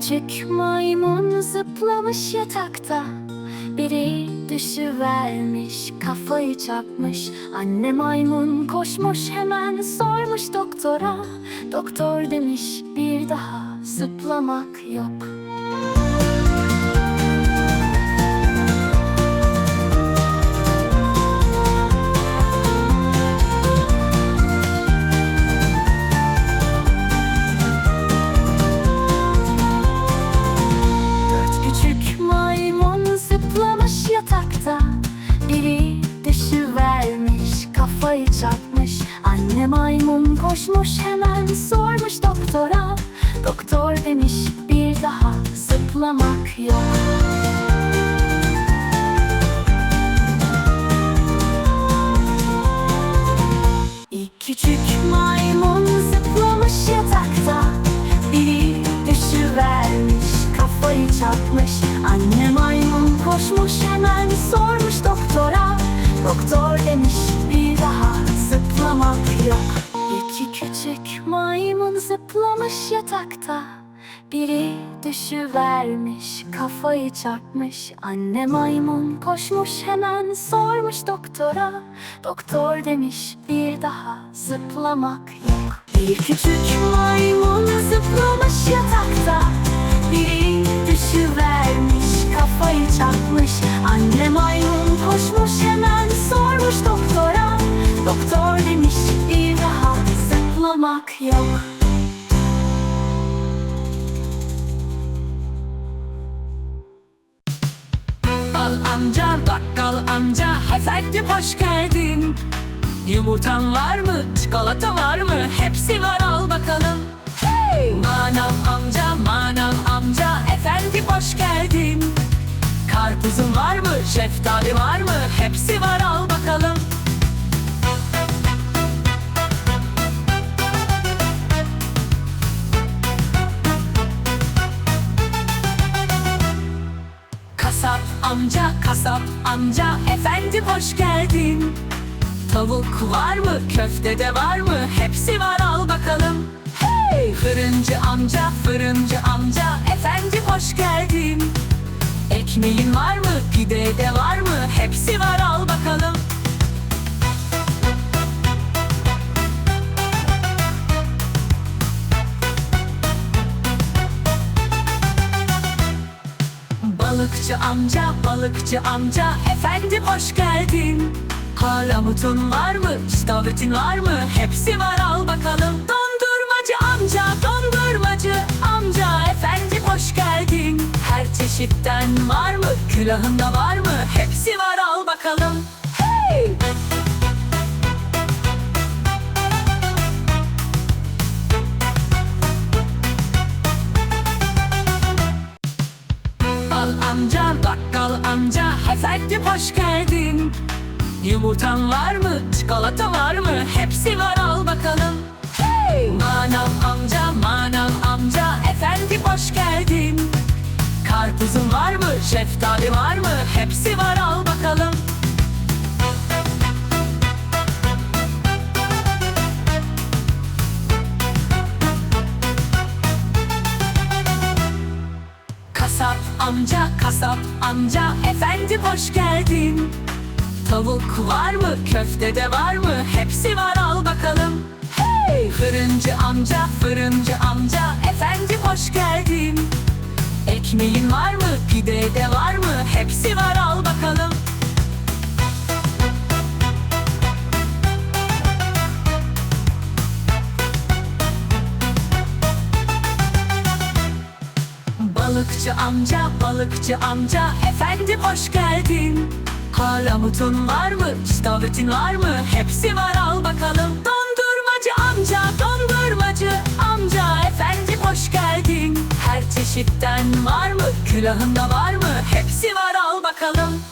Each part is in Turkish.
küçük maymun zıplamış yatakta. Biri düşüvermiş kafayı çarpmış Anne maymun koşmuş hemen sormuş doktora. Doktor demiş bir daha zıplamak yok kafayı çarpmış Anne maymun koşmuş hemen sormuş doktora. Doktor demiş bir daha zıplamak yok. Bir küçük maymun zıplamış yatakta. Biri düşüvermiş kafayı çarpmış. Anne maymun koşmuş hemen sormuş doktora. Doktor demiş bir daha zıplamak yok amca, bakkal amca, efendim hoş geldin. Yumurtan var mı, çikolata var mı? Hepsi var al bakalım. Hey! Manav amca, manav amca, efendim hoş geldin. Karpuzun var mı, şeftali var mı? Hepsi var al bakalım. Amca, kasap amca, efendim hoş geldin. Tavuk var mı, köfte de var mı? Hepsi var al bakalım. Hey! Fırıncı amca, fırıncı amca, efendim hoş geldin. Ekmeğin var mı, pide de var mı? Hepsi var al bakalım. Balıkçı amca, balıkçı amca, efendim hoş geldin. Halamutun var mı, istavritin var mı? Hepsi var al bakalım. Dondurmacı amca, dondurmacı amca, efendim hoş geldin. Her çeşitten var mı, külahında var mı? Hepsi var al bakalım. Hey! Efendim hoş geldin. Yumurtan var mı, çikolata var mı? Hepsi var al bakalım. Hey! Manav amca, manav amca, efendim hoş geldin. Karpuzun var mı, şeftali var mı? Hepsi var al bakalım. Amca, kasap amca, efendim hoş geldin. Tavuk var mı, köfte de var mı? Hepsi var al bakalım. Hey! Fırıncı amca, fırıncı amca, efendim hoş geldin. Ekmeğin var mı, pide de var mı? Hepsi var al bakalım. Balıkçı amca, balıkçı amca, efendim hoş geldin. Halamutun var mı, istavritin var mı? Hepsi var al bakalım. Dondurmacı amca, dondurmacı amca, efendim hoş geldin. Her çeşitten var mı, külahında var mı? Hepsi var al bakalım.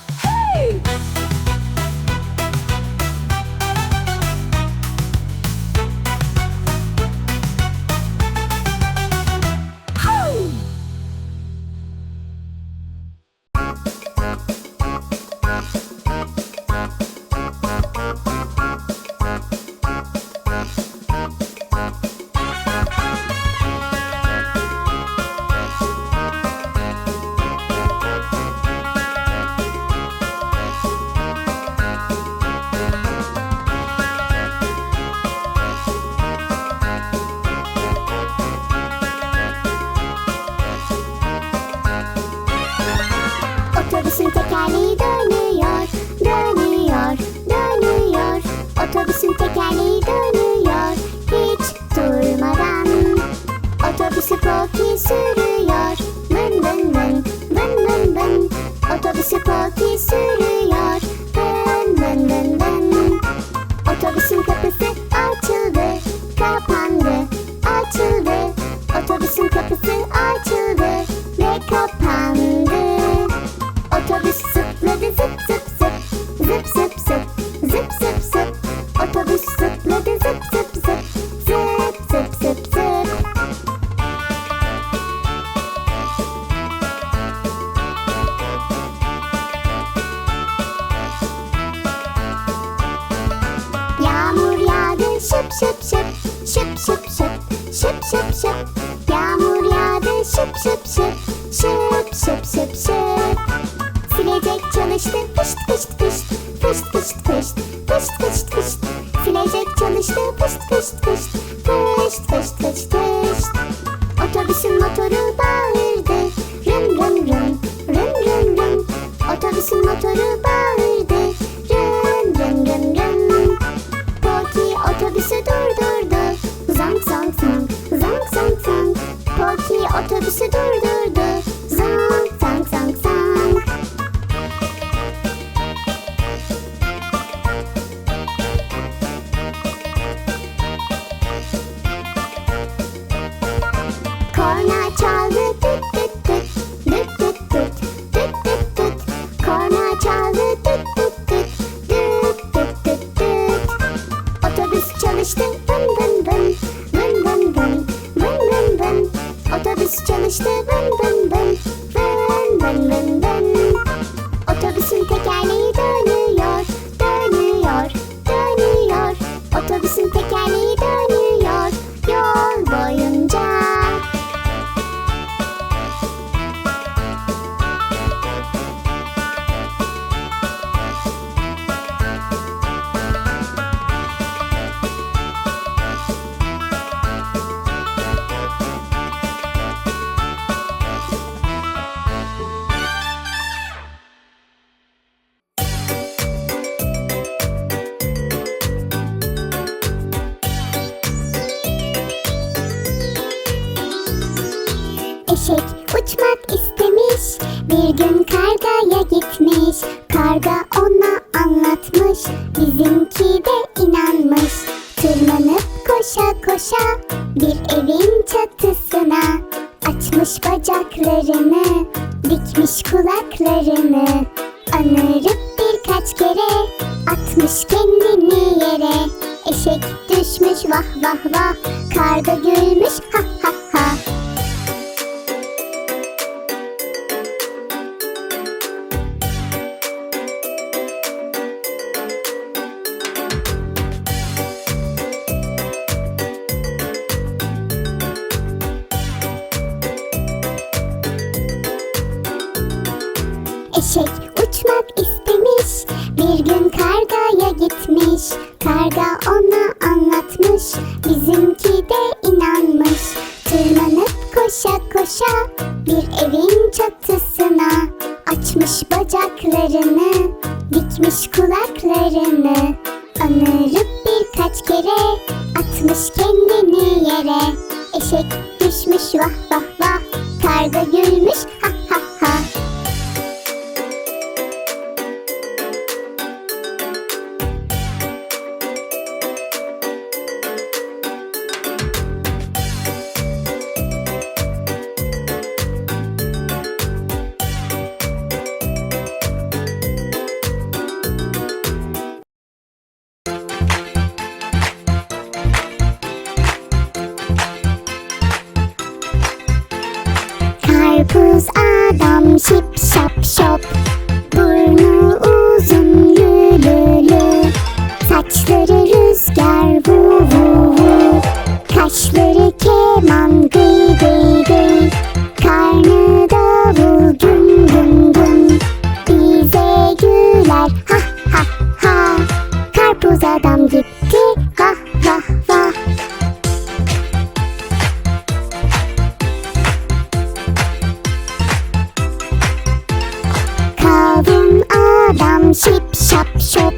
ship, ship, ship, ship, ship, ship, ship, ship, ship. eşek uçmak istemiş. Bir gün kargaya gitmiş. Karga ona anlatmış. Bizimki de inanmış. Tırmanıp koşa koşa Bir evin çatısına Açmış bacaklarını Dikmiş kulaklarını. Anırıp birkaç kere Atmış kendini yere. Eşek düşmüş vah vah vah. Karga gülmüş ha Karga on ship shop shop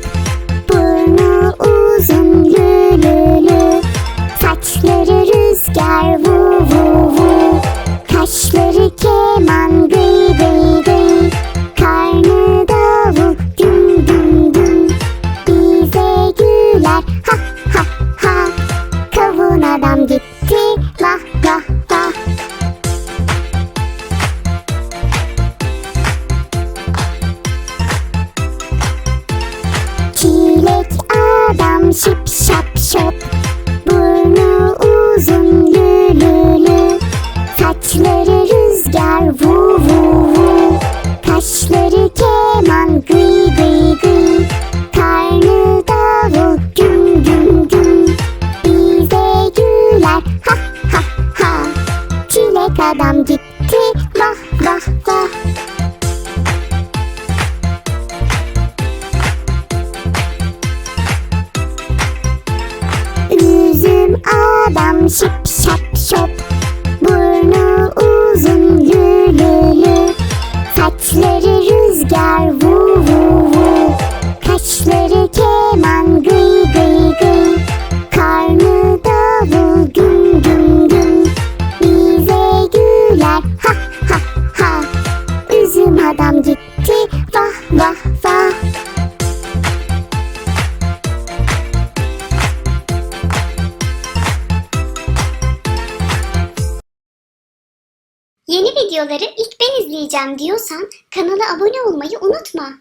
adam gitti. Videoları ilk ben izleyeceğim diyorsan kanala abone olmayı unutma.